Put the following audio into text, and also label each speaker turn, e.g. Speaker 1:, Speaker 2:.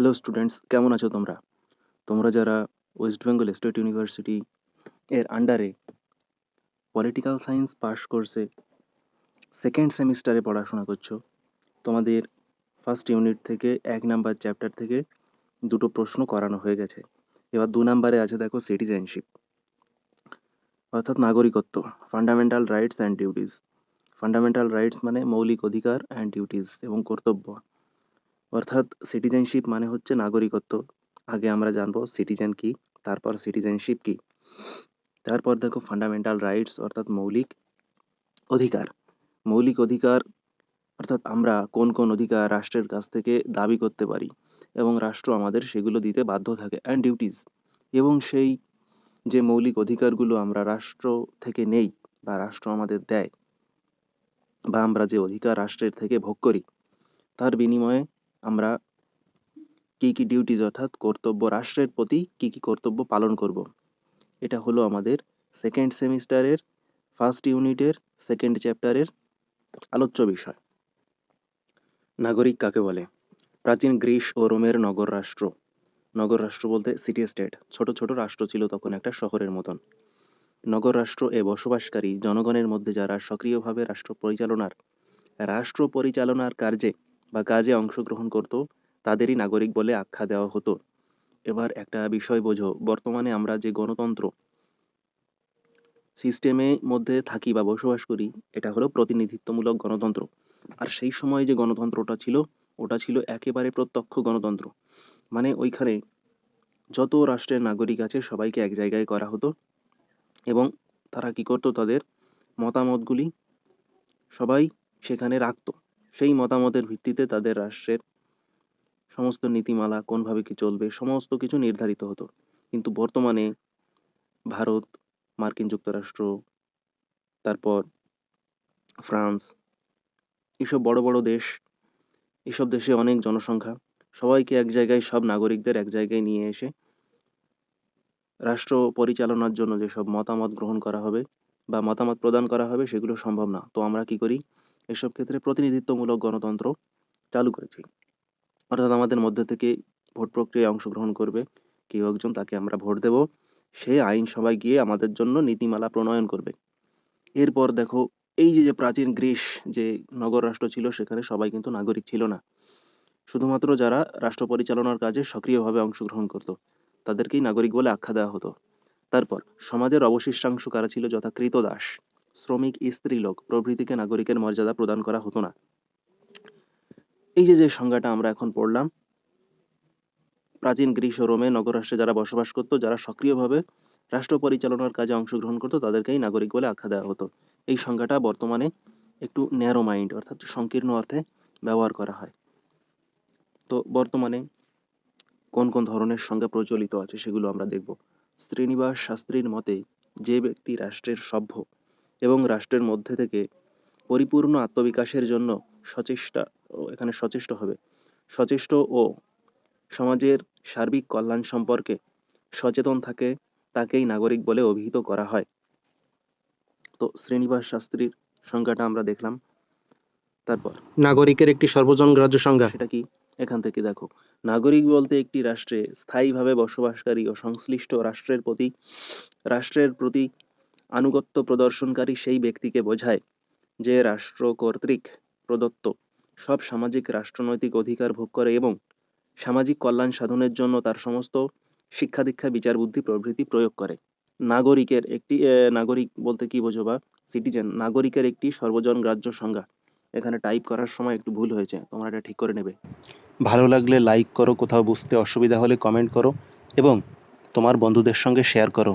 Speaker 1: Hello students কেমন আছো তোমরা? তোমরা যারা ওয়েস্ট বেঙ্গল স্টেট ইউনিভার্সিটি এর আন্ডারে পলিটিক্যাল সায়েন্স পাশ কোর্সে সেকেন্ড সেমিস্টারে পড়াশোনা করছ, তোমাদের ফার্স্ট ইউনিট থেকে এক নাম্বার চ্যাপ্টার থেকে দুটো প্রশ্ন করানো হয়ে গেছে। এবার দু নাম্বারে আছে দেখো সিটিজেনশিপ অর্থাৎ নাগরিকত্ব fundamental rights and duties fundamental rights মানে মৌলিক অধিকার অ্যান্ড ডিউটিস এবং কর্তব্য। অর্থাৎ সিটিজেনশিপ মানে হচ্ছে নাগরিকত্ব। আগে আমরা জানব সিটিজেন কি, তারপর সিটিজেনশিপ কি। তারপর দেখো ফান্ডামেন্টাল রাইটস অর্থাৎ মৌলিক অধিকার। মৌলিক অধিকার অর্থাৎ আমরা কোন কোন অধিকার রাষ্ট্রের কাছ থেকে দাবি করতে পারি এবং রাষ্ট্র আমাদের সেগুলো দিতে বাধ্য থাকে অ্যান্ড ডিউটিস এবং সেই যে মৌলিক অধিকারগুলো আমরা রাষ্ট্র থেকে নেই বা রাষ্ট্র আমাদের দেয় বা আমরা যে অধিকার রাষ্ট্রের থেকে ভোগ করি, তার বিনিময়ে আমরা কি কি ডিউটিজ অর্থাৎ কর্তব্য রাষ্ট্রের প্রতি কি কি কর্তব্য পালন করব। এটা হলো আমাদের সেকেন্ড সেমিস্টারের ফার্স্ট ইউনিটের সেকেন্ড চ্যাপ্টারের আলোচ্য বিষয়। নাগরিক কাকে বলে? প্রাচীন গ্রিস ও রোমের নগর রাষ্ট্র। নগর রাষ্ট্র বলতে সিটি স্টেট ছোট ছোট রাষ্ট্র ছিল তখন একটা শহরের মতন। নগর রাষ্ট্র এ বসবাসকারী জনগণের মধ্যে যারা সক্রিয়ভাবে রাষ্ট্র পরিচালনার রাষ্ট্র পরিচালনার কার্যে বা কাজে অংশগ্রহণ করত, তাদেরই নাগরিক বলে আখ্যা দেওয়া হতো। এবার একটা বিষয় বোঝো, বর্তমানে আমরা যে গণতন্ত্র সিস্টেমে মধ্যে থাকি বা বসবাস করি, এটা হলো প্রতিনিধিত্বমূলক গণতন্ত্র। আর সেই সময় যে গণতন্ত্রটা ছিল, ওটা ছিল একেবারে প্রত্যক্ষ গণতন্ত্র। মানে ওইখানে যত রাষ্ট্রের নাগরিক আছে, সবাইকে এক জায়গায় করা হতো এবং তারা কি করতো, তাদের মতামতগুলি সবাই সেখানে রাখতো। সেই মতামতের ভিত্তিতে তাদের রাষ্ট্রের সমস্ত নীতিমালা, কোনভাবে কি চলবে, সমস্ত কিছু নির্ধারিত হতো। কিন্তু বর্তমানে ভারত, মার্কিন যুক্তরাষ্ট্র, তারপর ফ্রান্স, এসব বড় বড় দেশ, এসব দেশে অনেক জনসংখ্যা, সবাইকে এক জায়গায়, সব নাগরিকদের এক জায়গায় নিয়ে এসে রাষ্ট্র পরিচালনার জন্য যেসব মতামত গ্রহণ করা হবে বা মতামত প্রদান করা হবে, সেগুলো সম্ভব না। তো আমরা কি করি? এসব ক্ষেত্রে প্রতিনিধিত্বমূলক গণতন্ত্র চালু করেছি। অর্থাৎ আমাদের মধ্যে থেকে ভোট প্রক্রিয়ায় অংশগ্রহণ করবে, কেউ একজন তাকে আমরা ভোট দেব, সে আইনসভায় গিয়ে আমাদের জন্য নীতিমালা প্রণয়ন করবে। এরপর দেখো, এই যে যে প্রাচীন গ্রীস যে নগর রাষ্ট্র ছিল, সেখানে সবাই কিন্তু নাগরিক ছিল না। শুধুমাত্র যারা রাষ্ট্র পরিচালনার কাজে সক্রিয়ভাবে অংশগ্রহণ করত, তাদেরকেই নাগরিক বলে আখ্যা দেওয়া হতো। তারপর সমাজের অবশিষ্টাংশ কারা ছিল? যথা কৃতদাস শ্রমিক স্ত্রীলোক প্রভৃতিকে নাগরিকের মর্যাদা প্রদান করা হতো না। এই যে যে সংজ্ঞাটা আমরা এখন পড়লাম, প্রাচীন গ্রিস ও রোমে নগররাষ্ট্রে যারা বসবাস করতো, যারা সক্রিয়ভাবে রাষ্ট্র পরিচালনার কাজে অংশগ্রহণ করতো, তাদেরকেই নাগরিক বলে আখ্যা দেওয়া হতো। এই সংজ্ঞাটা বর্তমানে একটু ন্যারো মাইন্ড অর্থাৎ সংকীর্ণ অর্থে ব্যবহার করা হয়। তো বর্তমানে কোন কোন ধরনের সংজ্ঞা প্রচলিত আছে সেগুলো আমরা দেখব। শ্রীনিবাস শাস্ত্রীর মতে, যে ব্যক্তি রাষ্ট্রের সভ্য এবং রাষ্ট্রের মধ্যে থেকে পরিপূর্ণ আত্মবিকাশের জন্য সচেষ্টা এখানে সচেষ্ট হবে। সচেষ্ট ও সমাজের সার্বিক কল্যাণ সম্পর্কে সচেতন থাকে তাকেই নাগরিক বলে অভিহিত করা হয়। তো শ্রীনিবাস শাস্ত্রীর সংজ্ঞাটা আমরা দেখলাম। তারপর নাগরিকের একটি সর্বজন গ্রাহ্য সংজ্ঞা। সেটা কি? এখান থেকে দেখো। নাগরিক বলতে একটি রাষ্ট্রে স্থায়ীভাবে বসবাসকারী ও সংশ্লিষ্ট রাষ্ট্রের প্রতি রাষ্ট্রের প্রতি আনুগত্য প্রদর্শনকারী সেই ব্যক্তিকে বোঝায় যে রাষ্ট্র কর্তৃক প্রদত্ত সব সামাজিক, রাষ্ট্রনৈতিক অধিকার ভোগ করে এবং সামাজিক কল্যাণ সাধনের জন্য তার সমস্ত শিক্ষা দীক্ষা, বিচার বুদ্ধি, প্রভৃতি প্রয়োগ করে। নাগরিকের একটি নাগরিক বলতে কি বোঝো বা সিটিজেন নাগরিকের একটি সর্বজন গ্রাহ্য সংজ্ঞা। এখানে টাইপ করার সময় একটু ভুল হয়েছে, তোমরা এটা ঠিক করে নেবে। ভালো লাগলে লাইক করো, কোথাও বুঝতে অসুবিধা হলে কমেন্ট করো এবং তোমার বন্ধুদের সঙ্গে শেয়ার করো।